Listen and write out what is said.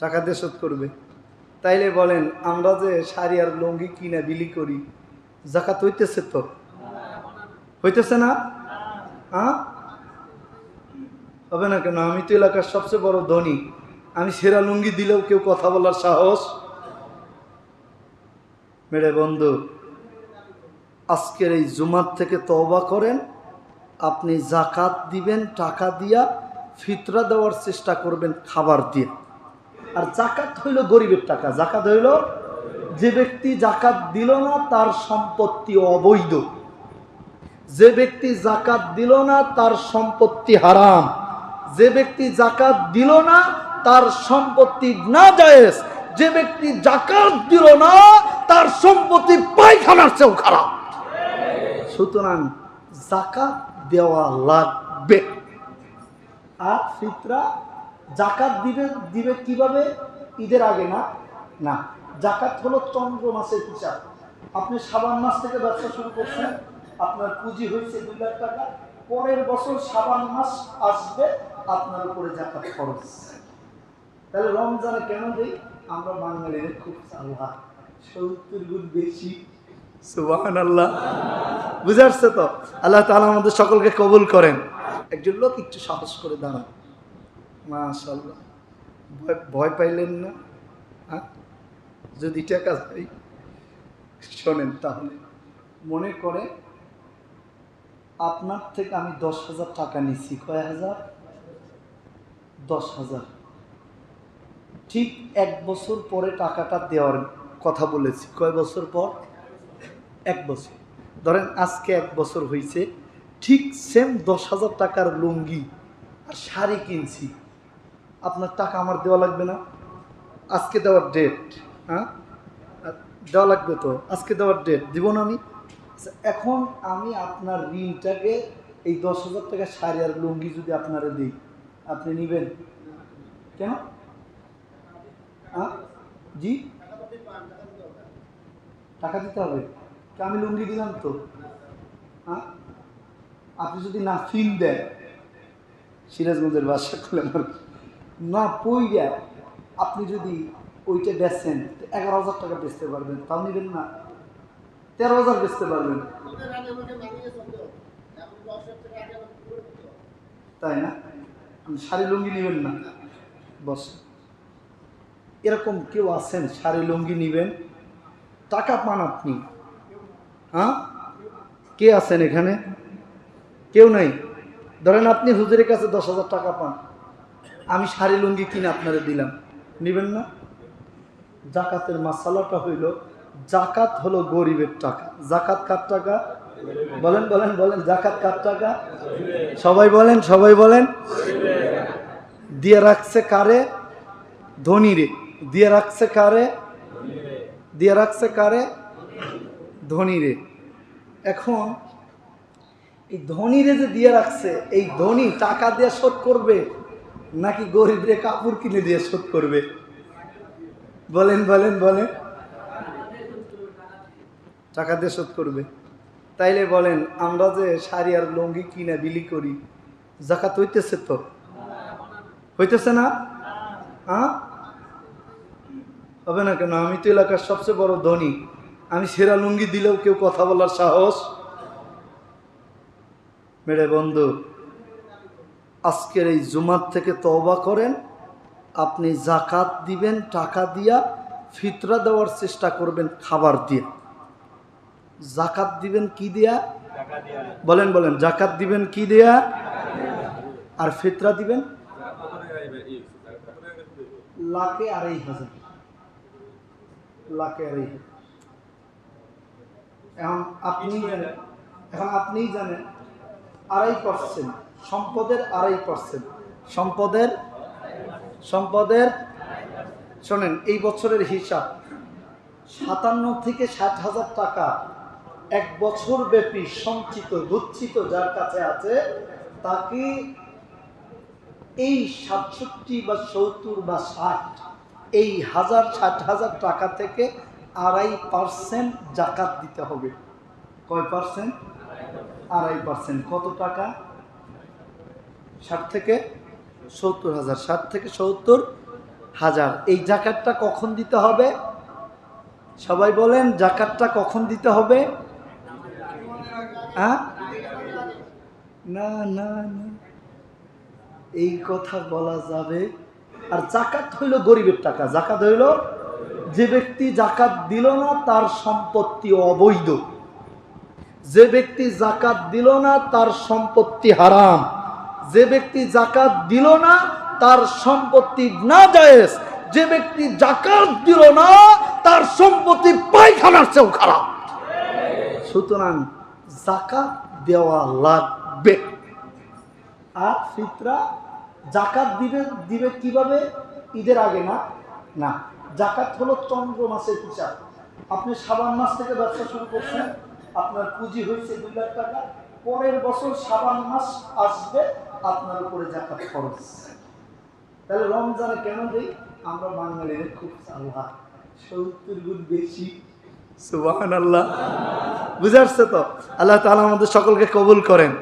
টাকা দিয়ে শোধ করবে। তাইলে বলেন, আমরা যে শাড়ি আর লুঙ্গি কিনা বিলি করি, জাকাত হইতেছে তো? হইতেছে না? হ্যাঁ হবে না কেন? আমি তো এলাকার সবচেয়ে বড় ধনী। আমি সেরা লুঙ্গি দিলেও কেউ কথা বলার সাহস? মেরে বন্ধু, আজকের এই জুমার থেকে তওবা করেন, আপনি জাকাত দিবেন, টাকা দিয়া ফিতরা দেওয়ার চেষ্টা করবেন, খাবার দিয়ে। আর জাকাত হইল গরিবের টাকা। জাকাত হইল যে ব্যক্তি জাকাত দিল না, তার সম্পত্তি অবৈধ। যে ব্যক্তি জাকাত দিল না, তার সম্পত্তি হারাম। যে ব্যক্তি জাকাত দিল না, তার সম্পত্তি না জায়েজ যে ব্যক্তি জাকাত দিল না, তার সম্পত্তি পায়খানার চেয়েও খারাপ। সুতরাং জাকাত দেওয়া লাগবে। আর ফিতরা জাকাত দিবে দিবে কীভাবে? ঈদের আগে না? না। জাকাত হলো চন্দ্র মাসের হিসাব। আপনি সাবান মাস থেকে ব্যবসা শুরু করছেন, আপনার পুঁজি হয়েছে দুই লাখ টাকা। পরের বছর সাবান মাস আসবে, আপনার উপরে জাকাত খরচ। তাহলে রমজানে কেন দেই? আমরা বাঙালিদের খুব চালা সত্তর গুণ বেশি। আল্লাহ বুঝে আসছে তো? আল্লাহ তাআলা আমাদের সকলকে কবুল করেন। একজন লোক একটু সাহস করে দাঁড়ান। মাশাল্লাহ ভয় পাইলেন না? হ্যাঁ? যদি টাকা চাই, শোনেন তাহলে। মনে করে, আপনার থেকে আমি দশ হাজার টাকা নিছি। কয় হাজার? দশ হাজার। ঠিক এক বছর পরে টাকাটা দেওয়ার কথা বলেছি। কয় বছর পর? এক বছর। ধরেন আজকে এক বছর হয়েছে ঠিক সেম দশ হাজার টাকার লুঙ্গি আর শাড়ি কিনছি। আপনার টাকা আমার দেওয়া লাগবে না। আজকে দেওয়ার ডেট হ্যাঁ? দেওয়া লাগবে তো? আজকে দেওয়ার ডেট দিব না আমি? আচ্ছা, এখন আমি আপনার ঋণটাকে এই দশ হাজার টাকা শাড়ি আর লুঙ্গি যদি আপনারা দিই আপনি নেবেন? কেন? হ্যাঁ? জি? টাকা দিতে হবে? আমি লুঙ্গি দিলাম তো। হ্যাঁ? আপনি যদি না ফিল দেন সিরাজগঞ্জের বাসা করলে আমার না পইয়া আপনি যদি ওইটা বেচেন এগারো হাজার টাকা বেচতে পারবেন, তাও নেবেন না। তেরো হাজার বেচতে পারবেন। তাই না? শাড়ি লুঙ্গি নেবেন না। বস। এরকম কেউ আছেন, শাড়ি লুঙ্গি নেবেন, টাকা পান আপনি। হ্যাঁ? কে আছেন এখানে? কেউ নাই। ধরেন আপনি হুজুরের কাছে দশ হাজার টাকা পান। আমি শাড়ি লুঙ্গি কিনে আপনারা দিলাম। নেবেন না? জাকাতের মাসালাটা হইল, জাকাত হলো গরিবের টাকা। জাকাত কার টাকা? বলেন বলেন বলেন, জাকাত কার টাকা? সবাই বলেন সবাই বলেন। দিয়ে রাখছে কারে? ধনীরে। দিয়ে রাখছে কারে? দিয়ে রাখছে কারে? ধনীরে। এখন এই ধনীরে যে দিয়ে রাখছে, এই ধনী টাকা দিয়ে শোধ করবে নাকি গরিবরে কাপড় কিনে দিয়ে শোধ করবে? বলেন বলেন বলেন। টাকা দিয়ে শোধ করবে। তাইলে বলেন, আমরা যে শাড়ি আর লুঙ্গি কিনা বিলি করি, জাকাত হইতেছে তো? হইতেছে না? হ্যাঁ হবে না কেন? আমি তো এলাকার সবচেয়ে বড় ধনী। আমি সেরা লুঙ্গি দিলেও কেউ কথা বলার সাহস? মেরে বন্ধু আজকের এই জুমার থেকে তওবা করেন, আপনি জাকাত দিবেন, টাকা দিয়া ফিতরা দেওয়ার চেষ্টা করবেন, খাবার দিয়ে। জাকাত দিবেন কি দেয়া? বলেন বলেন জাকাত দিবেন কি দিয়া? আর ফিতরা দিবেন? লাখে আড়াই হাজার। লাখে আড়াই হাজার। এখন আপনি জানেন, এখন আপনিই জানেন, আড়াই পার্সেন্ট সম্পদের আড়াই পার্সেন্ট সম্পদের সম্পদের, শোনেন, এই বছরের হিসাব, সাতান্ন থেকে ষাট হাজার টাকা এক বছর ব্যাপী সঞ্চিত, গচ্ছিত যার কাছে আছে, তাকে এই সাতষট্টি বা সত্তর বা ষাট, এই হাজার ষাট হাজার টাকা থেকে আড়াই পার্সেন্ট জাকাত দিতে হবে। কয় পার্সেন্ট আড়াই পার্সেন্ট কত টাকা? ষাট থেকে সত্তর হাজার, ষাট থেকে সত্তর হাজার। এই জাকাতটা কখন দিতে হবে? সবাই বলেন, জাকাতটা কখন দিতে হবে? হ্যাঁ? না না না। এই কথা বলা যাবে। আর জাকাত হইল গরিবের টাকা। জাকাত হইল যে ব্যক্তি জাকাত দিল না, তার সম্পত্তি অবৈধ। যে ব্যক্তি জাকাত দিল না, তার সম্পত্তি হারাম। যে ব্যক্তি জাকাত দিল না, তার সম্পত্তি না জায়েজ যে ব্যক্তি জাকাত দিল না, তার সম্পত্তি পায়খানার চেয়েও খারাপ। সুতরাং জাকাত দেওয়া লাগবে। আর ফিতরা জাকাত দিবে দিবে কীভাবে? ঈদের আগে না? না, জাকাত হলো চন্দ্র মাসের হিসাব। আপনি সাবান মাস থেকে ব্যবসা শুরু করছেন, আপনার পুঁজি হয়েছে দুই লাখ টাকা, পরের বছর সাবান মাস আসবে আপনার উপরে জাকাত খরচ। তাহলে রমজানে কেন দেই? আমরা বাঙালির খুব চাল্লা সত্তর গুণ বেশি। সুবাহ আল্লাহ বুঝে আসছে তো? আল্লাহ তালা আমাদের সকলকে কবুল করেন।